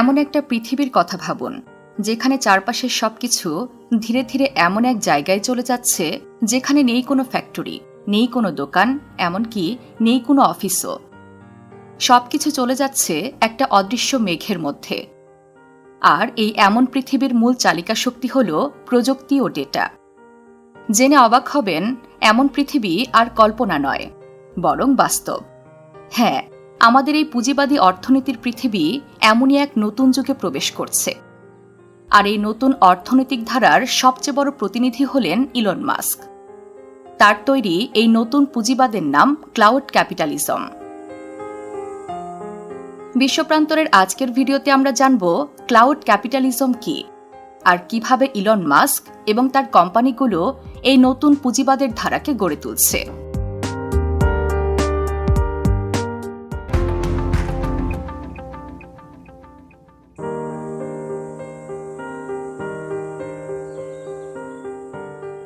এমন একটা পৃথিবীর কথা ভাবুন, যেখানে চারপাশের সব কিছু ধীরে ধীরে এমন এক জায়গায় চলে যাচ্ছে, যেখানে নেই কোনো ফ্যাক্টরি, নেই কোনো দোকান, এমনকি নেই কোনো অফিসও। সবকিছু চলে যাচ্ছে একটা অদৃশ্য মেঘের মধ্যে। আর এই এমন পৃথিবীর মূল চালিকা শক্তি হল প্রযুক্তি ও ডেটা। জেনে অবাক হবেন, এমন পৃথিবী আর কল্পনা নয়, বরং বাস্তব। হ্যাঁ আমাদের এই পুঁজিবাদী অর্থনীতির পৃথিবী এমনই এক নতুন যুগে প্রবেশ করছে। আর এই নতুন অর্থনৈতিক ধারার সবচেয়ে বড় প্রতিনিধি হলেন ইলন মাস্ক। তার তৈরি এই নতুন পুঁজিবাদের নাম ক্লাউড ক্যাপিটালিজম। বিশ্বপ্রান্তরের আজকের ভিডিওতে আমরা জানব ক্লাউড ক্যাপিটালিজম কি আর কীভাবে ইলন মাস্ক এবং তার কোম্পানিগুলো এই নতুন পুঁজিবাদের ধারাকে গড়ে তুলছে।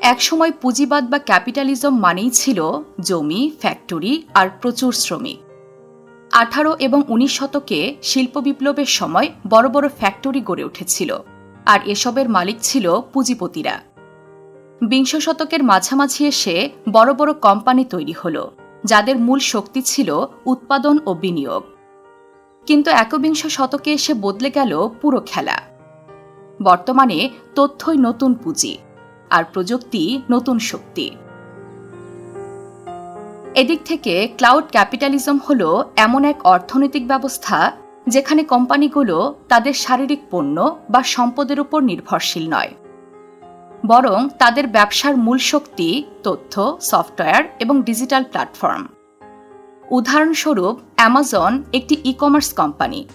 একসময় পুঁজিবাদ বা ক্যাপিটালিজম মানেই ছিল জমি, ফ্যাক্টরি আর প্রচুর শ্রমিক। আঠারো এবং উনিশ শতকে শিল্প বিপ্লবের সময় বড় বড় ফ্যাক্টরি গড়ে উঠেছিল আর এসবের মালিক ছিল পুঁজিপতিরা। বিংশ শতকের মাঝামাঝি এসে বড় বড় কোম্পানি তৈরি হল, যাদের মূল শক্তি ছিল উৎপাদন ও বিনিয়োগ। কিন্তু একবিংশ শতকে এসে বদলে গেল পুরো খেলা। বর্তমানে তথ্যই নতুন পুঁজি। আর প্রযুক্তি নতুন শক্তি। এদিক থেকে ক্লাউড ক্যাপিটালিজম হল এমন এক অর্থনৈতিক ব্যবস্থা যেখানে কোম্পানিগুলো তাদের শারীরিক পণ্য বা সম্পদের উপর নির্ভরশীল নয়। বরং তাদের ব্যবসার মূল শক্তি তথ্য, সফটওয়্যার এবং ডিজিটাল প্ল্যাটফর্ম। উদাহরণস্বরূপ, অ্যামাজন একটি ই কমার্স কোম্পানি।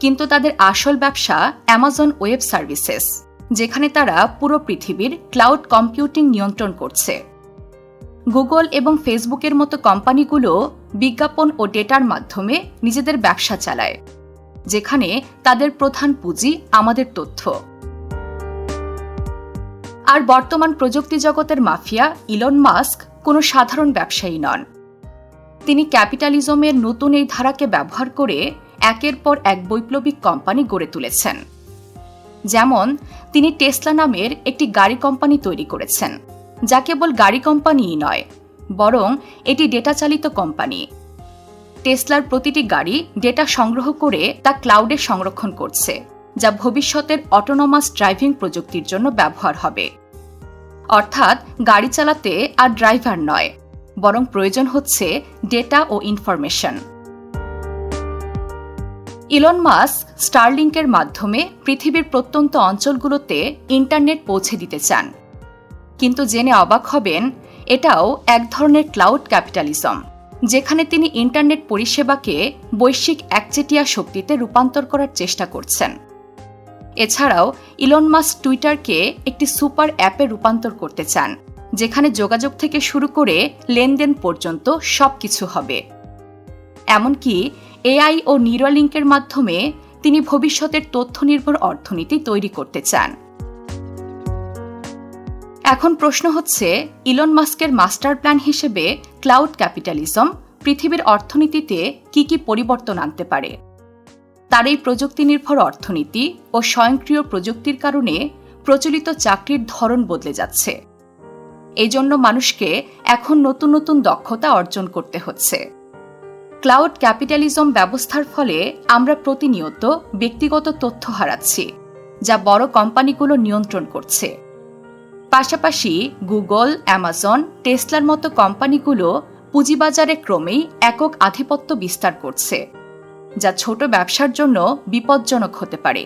কিন্তু তাদের আসল ব্যবসা অ্যামাজন ওয়েব সার্ভিসেস। যেখানে তারা পুরো পৃথিবীর ক্লাউড কম্পিউটিং নিয়ন্ত্রণ করছে। গুগল এবং ফেসবুকের মতো কোম্পানিগুলো বিজ্ঞাপন ও ডেটার মাধ্যমে নিজেদের ব্যবসা চালায়, যেখানে তাদের প্রধান পুঁজি আমাদের তথ্য। আর বর্তমান প্রযুক্তি জগতের মাফিয়া ইলন মাস্ক কোনো সাধারণ ব্যবসায়ী নন। তিনি ক্যাপিটালিজমের নতুন এই ধারাকে ব্যবহার করে একের পর এক বৈপ্লবিক কোম্পানি গড়ে তুলেছেন। যেমন, তিনি টেসলা নামের একটি গাড়ি কোম্পানি তৈরি করেছেন, যা কেবল গাড়ি কোম্পানিই নয়, বরং এটি ডেটা চালিত কোম্পানি। টেসলার প্রতিটি গাড়ি ডেটা সংগ্রহ করে তা ক্লাউডে সংরক্ষণ করছে, যা ভবিষ্যতের অটোনোমাস ড্রাইভিং প্রযুক্তির জন্য ব্যবহার হবে। অর্থাৎ, গাড়ি চালাতে আর ড্রাইভার নয়, বরং প্রয়োজন হচ্ছে ডেটা ও ইনফরমেশন। ইলন মাস্ক স্টারলিংকের মাধ্যমে পৃথিবীর প্রত্যন্ত অঞ্চলগুলোতে ইন্টারনেট পৌঁছে দিতে চান। কিন্তু জেনে অবাক হবেন, এটাও এক ধরনের ক্লাউড ক্যাপিটালিজম, যেখানে তিনি ইন্টারনেট পরিষেবাকে বৈশ্বিক একচেটিয়া শক্তিতে রূপান্তর করার চেষ্টা করছেন। এছাড়াও, ইলন মাস্ক টুইটারকে একটি সুপার অ্যাপে রূপান্তর করতে চান, যেখানে যোগাযোগ থেকে শুরু করে লেনদেন পর্যন্ত সব কিছু হবে। এমনকি এআই ও নিউরালিঙ্কের মাধ্যমে তিনি ভবিষ্যতের তথ্য নির্ভর অর্থনীতি তৈরি করতে চান। এখন প্রশ্ন হচ্ছে, ইলন মাস্কের মাস্টার প্ল্যান হিসেবে ক্লাউড ক্যাপিটালিজম পৃথিবীর অর্থনীতিতে কি কি পরিবর্তন আনতে পারে? তার এই প্রযুক্তি নির্ভর অর্থনীতি ও স্বয়ংক্রিয় প্রযুক্তির কারণে প্রচলিত চাকরির ধরন বদলে যাচ্ছে। এজন্য মানুষকে এখন নতুন নতুন দক্ষতা অর্জন করতে হচ্ছে। ক্লাউড ক্যাপিটালিজম ব্যবস্থার ফলে আমরা প্রতিনিয়ত ব্যক্তিগত তথ্য হারাচ্ছি, যা বড় কোম্পানিগুলো নিয়ন্ত্রণ করছে। পাশাপাশি গুগল, অ্যামাজন, টেসলার মতো কোম্পানিগুলো পুঁজিবাজারে ক্রমেই একক আধিপত্য বিস্তার করছে, যা ছোট ব্যবসার জন্য বিপজ্জনক হতে পারে।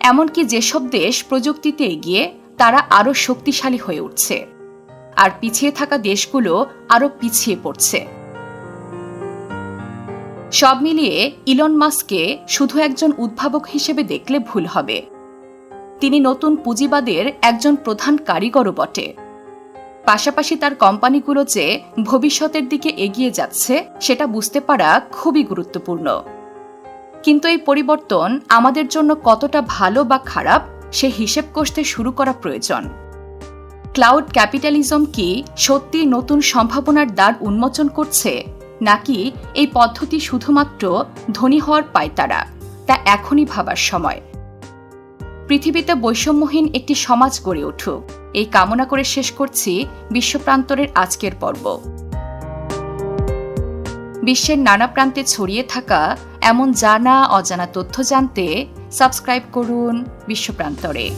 এমনকি যেসব দেশ প্রযুক্তিতে এগিয়ে, তারা আরও শক্তিশালী হয়ে উঠছে। আর পিছিয়ে থাকা দেশগুলো আরও পিছিয়ে পড়ছে। সব মিলিয়ে ইলন মাস্ককে শুধু একজন উদ্ভাবক হিসেবে দেখলে ভুল হবে। তিনি নতুন পুঁজিবাদের একজন প্রধান কারিগরও বটে। পাশাপাশি তার কোম্পানিগুলো যে ভবিষ্যতের দিকে এগিয়ে যাচ্ছে, সেটা বুঝতে পারা খুবই গুরুত্বপূর্ণ। কিন্তু এই পরিবর্তন আমাদের জন্য কতটা ভালো বা খারাপ, সে হিসেব কষতে শুরু করা প্রয়োজন। ক্লাউড ক্যাপিটালিজম কি সত্যি নতুন সম্ভাবনার দ্বার উন্মোচন করছে? নাকি এই পদ্ধতি শুধুমাত্র ধনী হওয়ার পায়তারা তা এখনই ভাবার সময়। পৃথিবীতে বৈষম্যহীন একটি সমাজ গড়ে উঠুক। এই কামনা করে শেষ করছি বিশ্বপ্রান্তরের আজকের পর্ব। বিশ্বের নানা প্রান্তে ছড়িয়ে থাকা এমন জানা অজানা তথ্য জানতে সাবস্ক্রাইব করুন বিশ্বপ্রান্তরে।